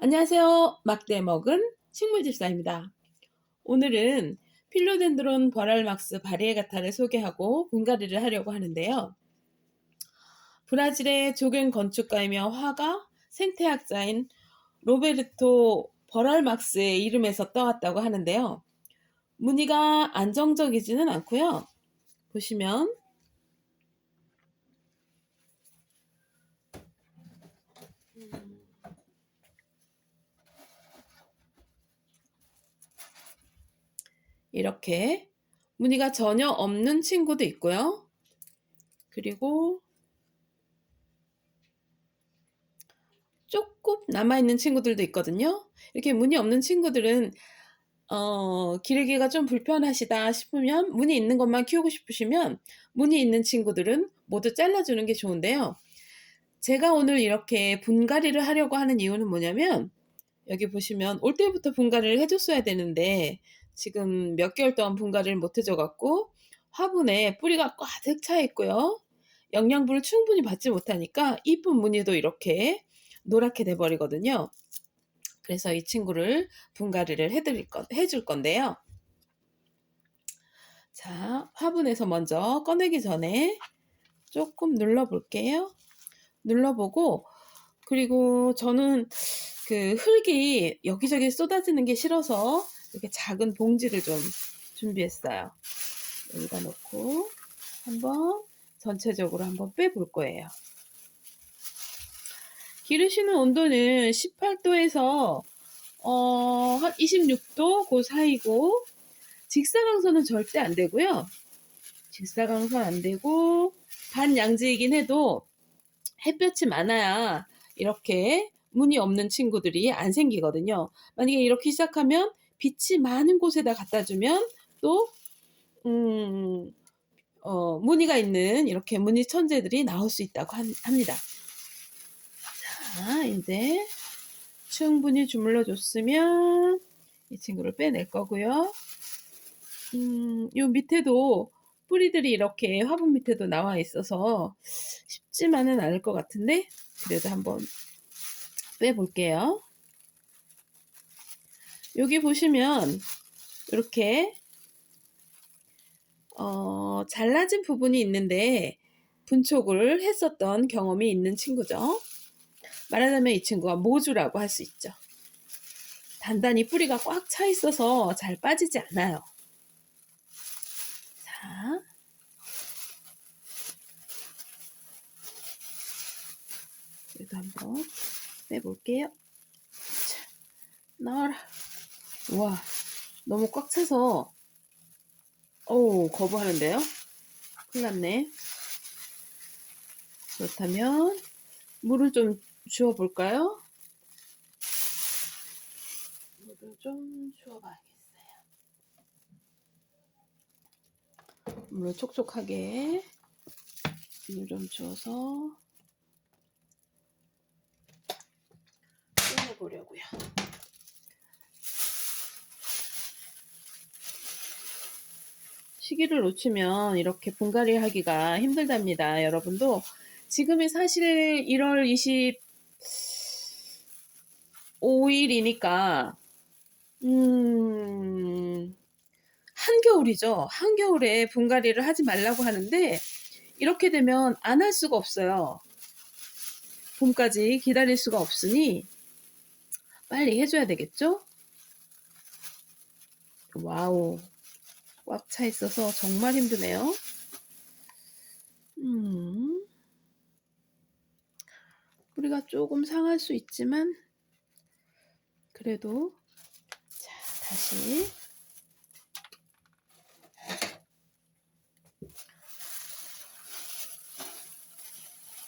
안녕하세요. 막대 먹은 식물집사입니다. 오늘은 필로덴드론 버랄막스 바리에가타를 소개하고 분갈이를 하려고 하는데요. 브라질의 조경 건축가이며 화가 생태학자인 로베르토 버랄막스의 이름에서 떠왔다고 하는데요. 무늬가 안정적이지는 않고요. 보시면 이렇게 무늬가 전혀 없는 친구도 있고요. 그리고 조금 남아있는 친구들도 있거든요. 이렇게 무늬 없는 친구들은 어, 기르기가 좀 불편하시다 싶으면 무늬 있는 것만 키우고 싶으시면 무늬 있는 친구들은 모두 잘라주는 게 좋은데요. 제가 오늘 이렇게 분갈이를 하려고 하는 이유는 뭐냐면 여기 보시면 올 때부터 분갈이를 해줬어야 되는데 지금 몇 개월 동안 분갈이를 못 해줘갖고 화분에 뿌리가 꽉득 차 있고요. 영양분을 충분히 받지 못하니까 이쁜 무늬도 이렇게 노랗게 돼버리거든요. 그래서 이 친구를 분갈이를 해드릴 건, 해줄 건데요. 자, 화분에서 먼저 꺼내기 전에 조금 눌러볼게요. 눌러보고, 그리고 저는 그 흙이 여기저기 쏟아지는 게 싫어서 이렇게 작은 봉지를 좀 준비했어요. 여기다 놓고 한번 전체적으로 한번 빼볼 거예요. 기르시는 온도는 18도에서 어, 한 26도 그 사이고 직사광선은 절대 안 되고요. 직사광선 안 되고 반양지이긴 해도 햇볕이 많아야 이렇게 무늬 없는 친구들이 안 생기거든요. 만약에 이렇게 시작하면 빛이 많은 곳에다 갖다 주면 또 음, 어, 무늬가 있는 이렇게 무늬 천재들이 나올 수 있다고 합니다. 자, 이제 충분히 주물러 줬으면 이 친구를 빼낼 거고요. 음, 요 밑에도 뿌리들이 이렇게 화분 밑에도 나와 있어서 쉽지만은 않을 것 같은데 그래도 한번 빼볼게요. 여기 보시면 이렇게 어, 잘라진 부분이 있는데 분촉을 했었던 경험이 있는 친구죠. 말하자면 이 친구가 모주라고 할 수 있죠. 단단히 뿌리가 꽉 차 있어서 잘 빠지지 않아요. 자. 이거 한번 빼볼게요. 자, 나와라. 우와, 너무 꽉 차서, 어우, 거부하는데요? 큰일 났네. 그렇다면, 물을 좀 주워볼까요? 물을 좀 주워봐야겠어요. 물을 촉촉하게 물 좀 주어서 끓여보려고요. 시기를 놓치면 이렇게 분갈이 하기가 힘들답니다. 여러분도 지금이 사실 1월 25일이니까 음 한겨울이죠. 한겨울에 분갈이를 하지 말라고 하는데 이렇게 되면 안 할 수가 없어요. 봄까지 기다릴 수가 없으니 빨리 해줘야 되겠죠? 와우. 꽉 차 있어서 정말 힘드네요. 음. 뿌리가 조금 상할 수 있지만, 그래도, 자, 다시.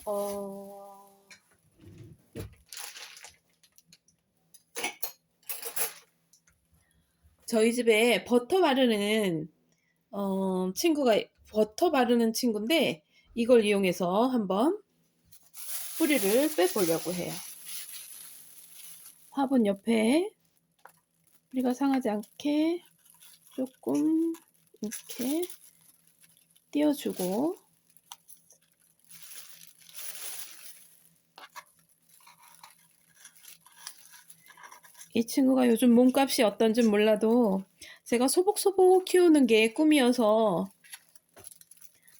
어, 저희 집에 버터 바르는 어, 친구가 버터 바르는 친구인데 이걸 이용해서 한번 뿌리를 빼보려고 해요. 화분 옆에 뿌리가 상하지 않게 조금 이렇게 띄워주고 이 친구가 요즘 몸값이 어떤지 몰라도 제가 소복소복 키우는 게 꿈이어서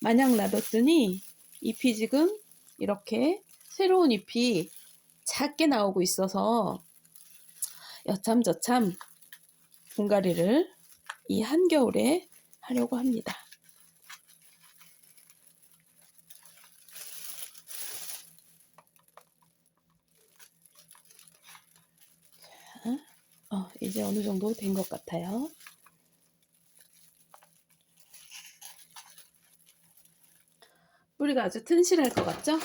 마냥 놔뒀더니 잎이 지금 이렇게 새로운 잎이 작게 나오고 있어서 여참저참 분갈이를 이 한겨울에 하려고 합니다. 자, 어, 이제 어느 정도 된 것 같아요. 뿌리가 아주 튼실할 것 같죠?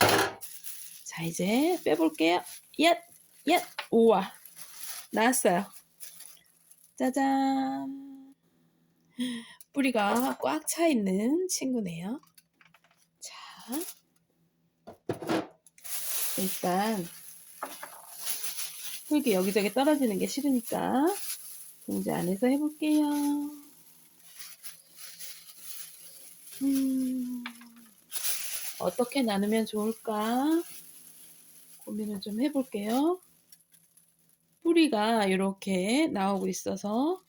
자, 이제 빼볼게요. 얏! 얏! 우와! 나왔어요. 짜잔! 뿌리가 꽉 차 있는 친구네요. 자, 일단 흙이 여기저기 떨어지는 게 싫으니까 봉지 안에서 해볼게요. 음, 어떻게 나누면 좋을까? 고민을 좀 해볼게요. 뿌리가 이렇게 나오고 있어서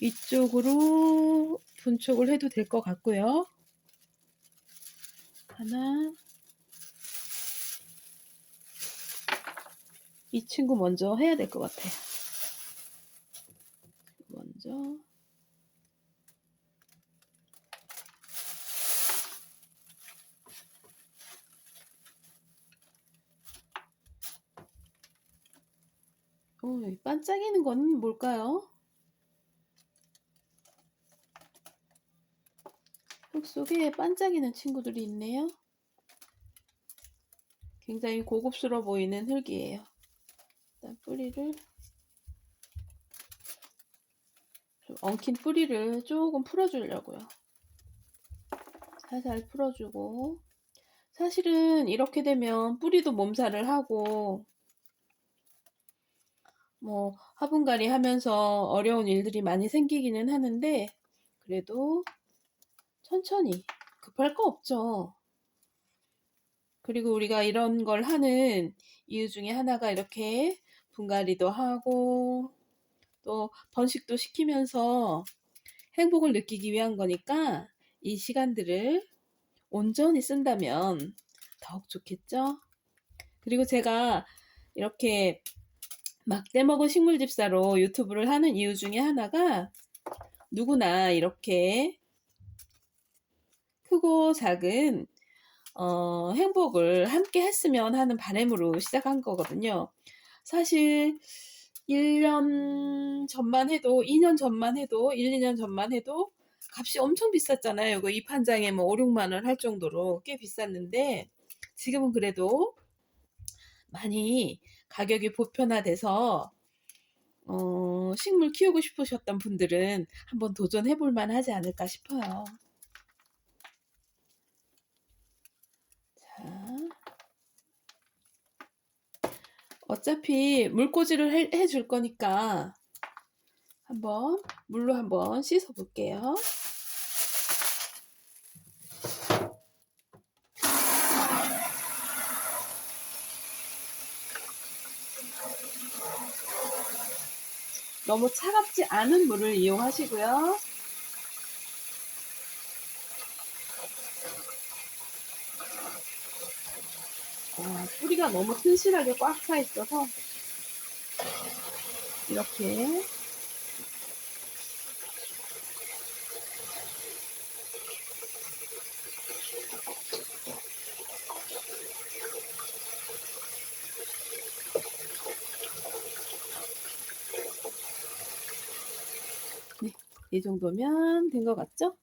이쪽으로 분촉을 해도 될 것 같고요. 하나, 이 친구 먼저 해야 될 것 같아요. 먼저 어, 여기 반짝이는 건 뭘까요? 흙 속에 반짝이는 친구들이 있네요. 굉장히 고급스러워 보이는 흙이에요. 일단 뿌리를 좀 엉킨 뿌리를 조금 풀어주려고요. 살살 풀어주고 사실은 이렇게 되면 뿌리도 몸살을 하고 뭐 화분갈이 하면서 어려운 일들이 많이 생기기는 하는데 그래도 천천히 급할 거 없죠. 그리고 우리가 이런 걸 하는 이유 중에 하나가 이렇게 분갈이도 하고 또 번식도 시키면서 행복을 느끼기 위한 거니까 이 시간들을 온전히 쓴다면 더욱 좋겠죠? 그리고 제가 이렇게 막 떼먹은 식물 집사로 유튜브를 하는 이유 중에 하나가 누구나 이렇게 크고 작은 어, 행복을 함께 했으면 하는 바람으로 시작한 거거든요. 사실 1년 전만 해도 2년 전만 해도 1, 2년 전만 해도 값이 엄청 비쌌잖아요. 이거 잎한 장에 뭐 5, 6만 원 할 정도로 꽤 비쌌는데 지금은 그래도 많이 가격이 보편화돼서 어, 식물 키우고 싶으셨던 분들은 한번 도전해 볼 만하지 않을까 싶어요. 어차피 물꽂이를 해, 해줄 거니까 한번 물로 한번 씻어 볼게요. 너무 차갑지 않은 물을 이용하시고요. 와, 뿌리가 너무 튼실하게 꽉 차 있어서 이렇게 네, 이 정도면 된 것 같죠?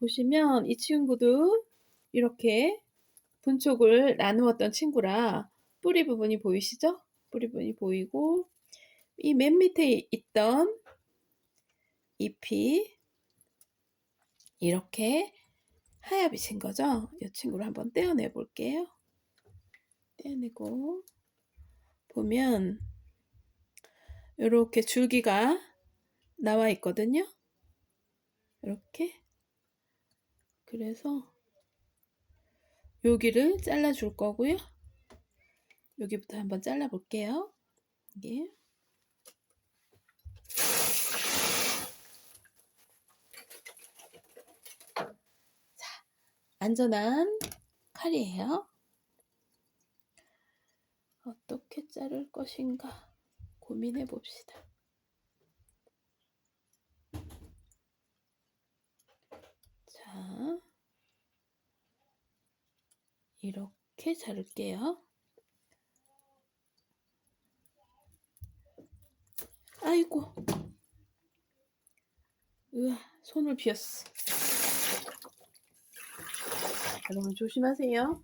보시면 이 친구도 이렇게 분촉을 나누었던 친구라 뿌리 부분이 보이시죠? 뿌리 부분이 보이고 이 맨 밑에 있던 잎이 이렇게 하얗이 진 거죠? 이 친구를 한번 떼어내 볼게요. 떼어내고 보면 이렇게 줄기가 나와 있거든요. 이렇게 그래서 여기를 잘라 줄 거고요. 여기부터 한번 잘라 볼게요. 이게 자, 안전한 칼이에요. 어떻게 자를 것인가 고민해 봅시다. 자, 이렇게 자를게요. 아이고. 으아, 손을 비었어. 여러분 조심하세요.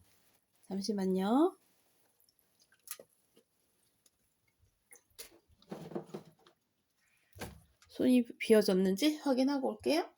잠시만요. 손이 비어졌는지 확인하고 올게요.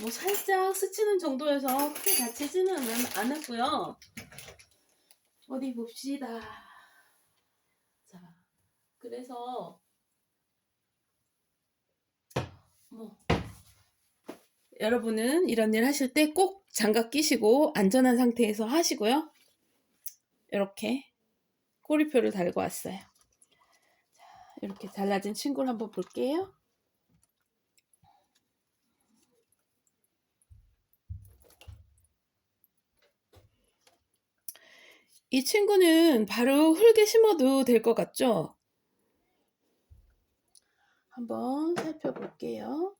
뭐 살짝 스치는 정도여서 크게 다치지는 않- 않았고요. 어디 봅시다. 자, 그래서 뭐 여러분은 이런 일 하실 때 꼭 장갑 끼시고 안전한 상태에서 하시고요. 이렇게 꼬리표를 달고 왔어요. 자, 이렇게 잘라진 친구를 한번 볼게요. 이 친구는 바로 흙에 심어도 될 것 같죠? 한번 살펴볼게요.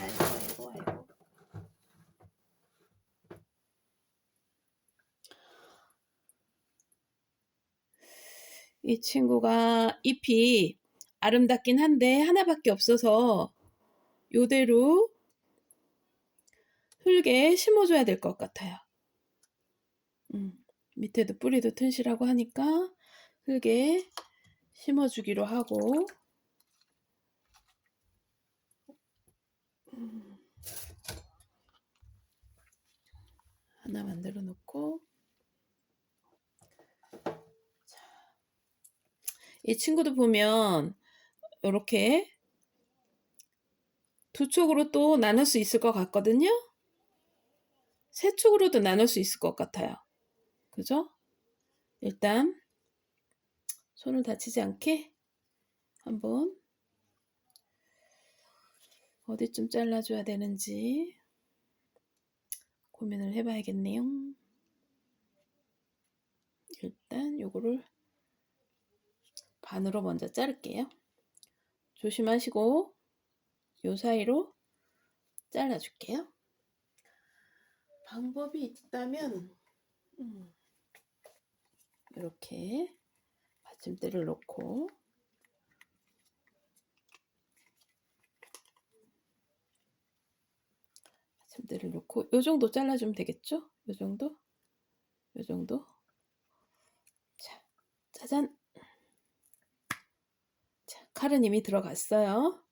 아이고, 아이고, 아이고. 이 친구가 잎이 아름답긴 한데 하나밖에 없어서 요대로 흙에 심어줘야 될 것 같아요. 음, 밑에도 뿌리도 튼실하고 하니까 흙에 심어주기로 하고 음, 하나 만들어 놓고 자, 이 친구도 보면 이렇게 두 쪽으로 또 나눌 수 있을 것 같거든요. 세 쪽으로도 나눌 수 있을 것 같아요. 그죠? 일단 손을 다치지 않게 한번 어디쯤 잘라줘야 되는지 고민을 해봐야겠네요. 일단 요거를 반으로 먼저 자를게요. 조심하시고 요 사이로 잘라줄게요. 방법이 있다면 음, 이렇게 받침대를 놓고 밴드를 놓고 요 정도 잘라주면 되겠죠? 요 정도? 요 정도? 자, 짜잔! 자, 이미 들어갔어요.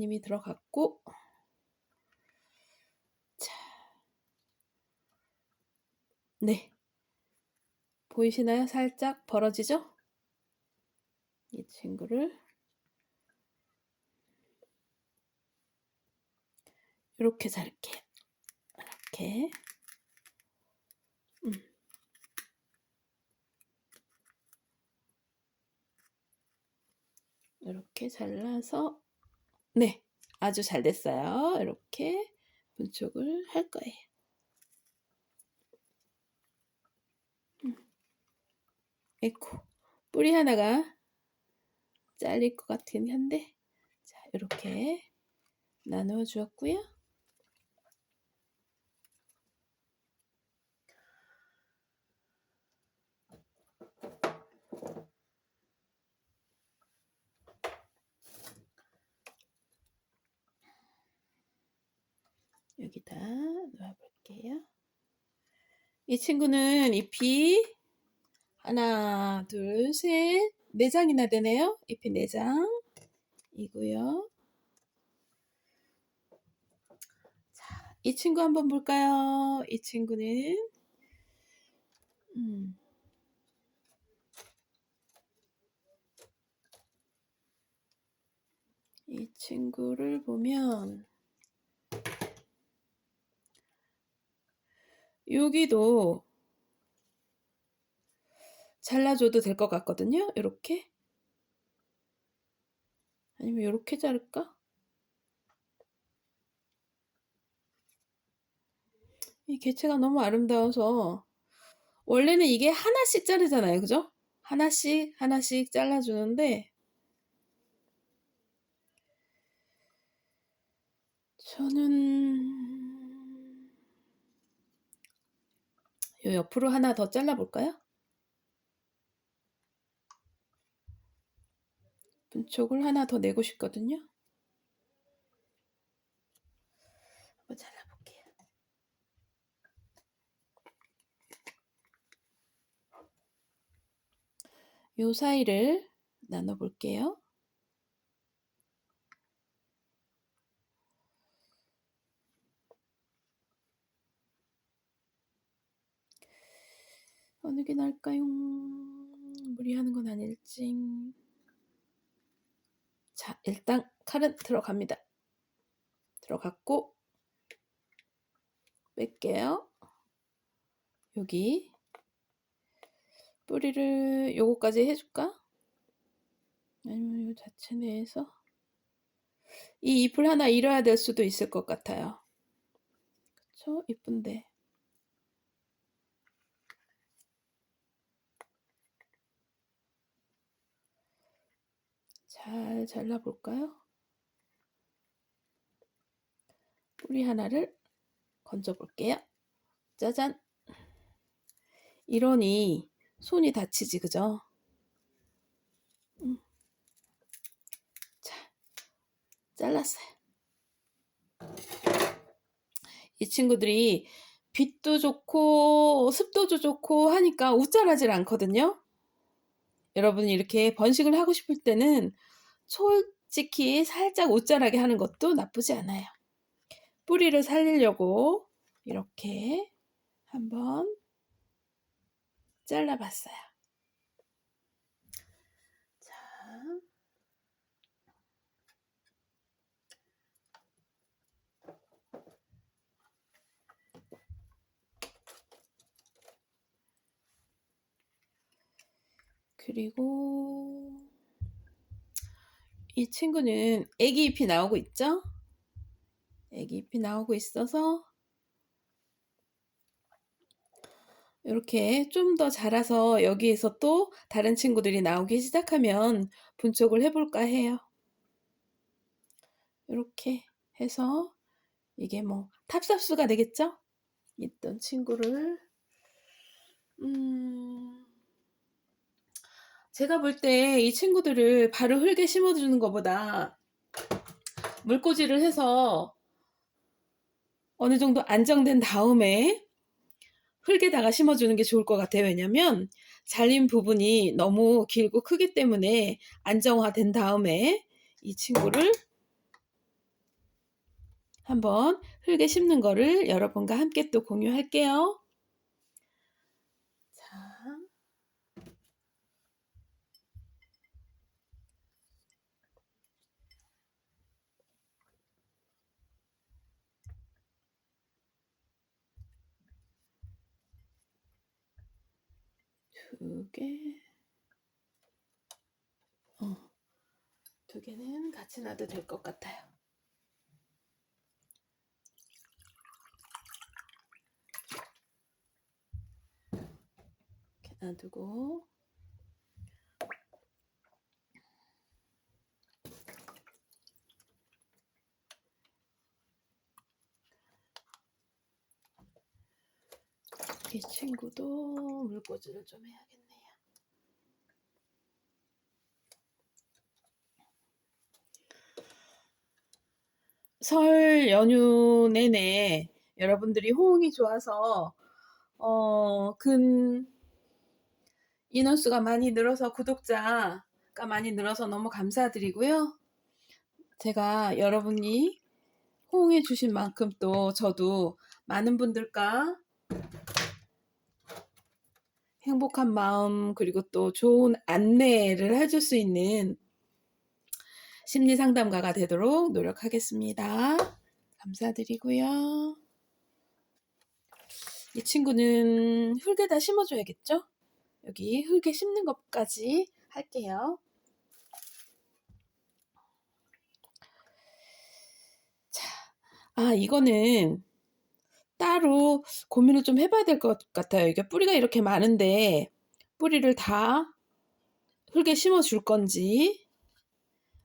이미 들어갔고 네. 보이시나요? 살짝 벌어지죠? 이 친구를 이렇게 자를게요. 이렇게. 음. 이렇게 잘라서 네, 아주 잘 됐어요. 이렇게 분촉을 할 거예요. 에코 뿌리 하나가 잘릴 것 같긴 한데 자 이렇게 나누어 주었고요. 여기다 놓아볼게요. 이 친구는 잎이 하나, 둘, 셋, 네 장이나 되네요. 잎이 네 장이고요. 자, 이 친구 한번 볼까요? 이 친구는 음. 이 친구를 보면 여기도 잘라줘도 될 것 같거든요. 이렇게 아니면 이렇게 자를까? 이 개체가 너무 아름다워서 원래는 이게 하나씩 자르잖아요. 그죠? 하나씩 하나씩 잘라주는데 저는 요 옆으로 하나 더 잘라볼까요? 분촉을 하나 더 내고 싶거든요. 한번 잘라볼게요. 요 사이를 나눠볼게요. 어느 게 나을까요? 무리하는 건 아닐지. 자, 일단 칼은 들어갑니다. 들어갔고 뺄게요. 여기 뿌리를 요거까지 해줄까? 아니면 요 자체 내에서 이 잎을 하나 잃어야 될 수도 있을 것 같아요. 그쵸? 이쁜데. 잘 잘라볼까요? 뿌리 하나를 건져볼게요. 짜잔! 이러니 손이 다치지, 그죠? 음. 자, 잘랐어요. 이 친구들이 빛도 좋고 습도도 좋고 하니까 웃자라질 않거든요. 여러분이 이렇게 번식을 하고 싶을 때는 솔직히 살짝 옷자라게 하는 것도 나쁘지 않아요. 뿌리를 살리려고 이렇게 한번 잘라봤어요. 자, 그리고 이 친구는 애기 잎이 나오고 있죠? 애기 잎이 나오고 있어서 이렇게 좀 더 자라서 여기에서 또 다른 친구들이 나오기 시작하면 분촉을 해볼까 해요. 이렇게 해서 이게 뭐 탑삽수가 되겠죠? 있던 친구를 음 제가 볼 때 이 친구들을 바로 흙에 심어주는 것보다 물꽂이를 해서 어느 정도 안정된 다음에 흙에다가 심어주는 게 좋을 것 같아요. 왜냐면 잘린 부분이 너무 길고 크기 때문에 안정화된 다음에 이 친구를 한번 흙에 심는 거를 여러분과 함께 또 공유할게요. 자. 두 개. 어. 두 개는 같이 놔도 될 것 같아요. 이렇게 놔두고 이 친구도 물꽂이를 좀 해야겠네요. 설 연휴 내내 여러분들이 호응이 좋아서 어, 근 인원수가 많이 늘어서 구독자가 많이 늘어서 너무 감사드리고요. 제가 여러분이 호응해 주신 만큼 또 저도 많은 분들과 행복한 마음 그리고 또 좋은 안내를 해줄 수 있는 심리 상담가가 되도록 노력하겠습니다. 감사드리고요. 이 친구는 흙에다 심어줘야겠죠? 여기 흙에 심는 것까지 할게요. 자, 아, 이거는 따로 고민을 좀 해봐야 될 것 같아요. 이게 뿌리가 이렇게 많은데 뿌리를 다 흙에 심어줄 건지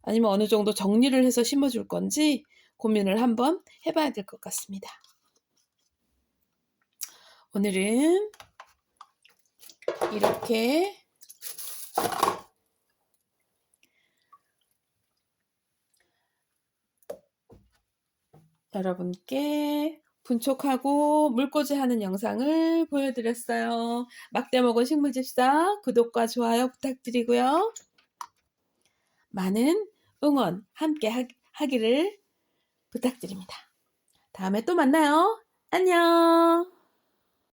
아니면 어느 정도 정리를 해서 심어줄 건지 고민을 한번 해봐야 될 것 같습니다. 오늘은 이렇게 여러분께 분촉하고 물꽂이 하는 영상을 보여드렸어요. 막대 먹은 식물집사 구독과 좋아요 부탁드리고요. 많은 응원 함께 하기를 부탁드립니다. 다음에 또 만나요. 안녕.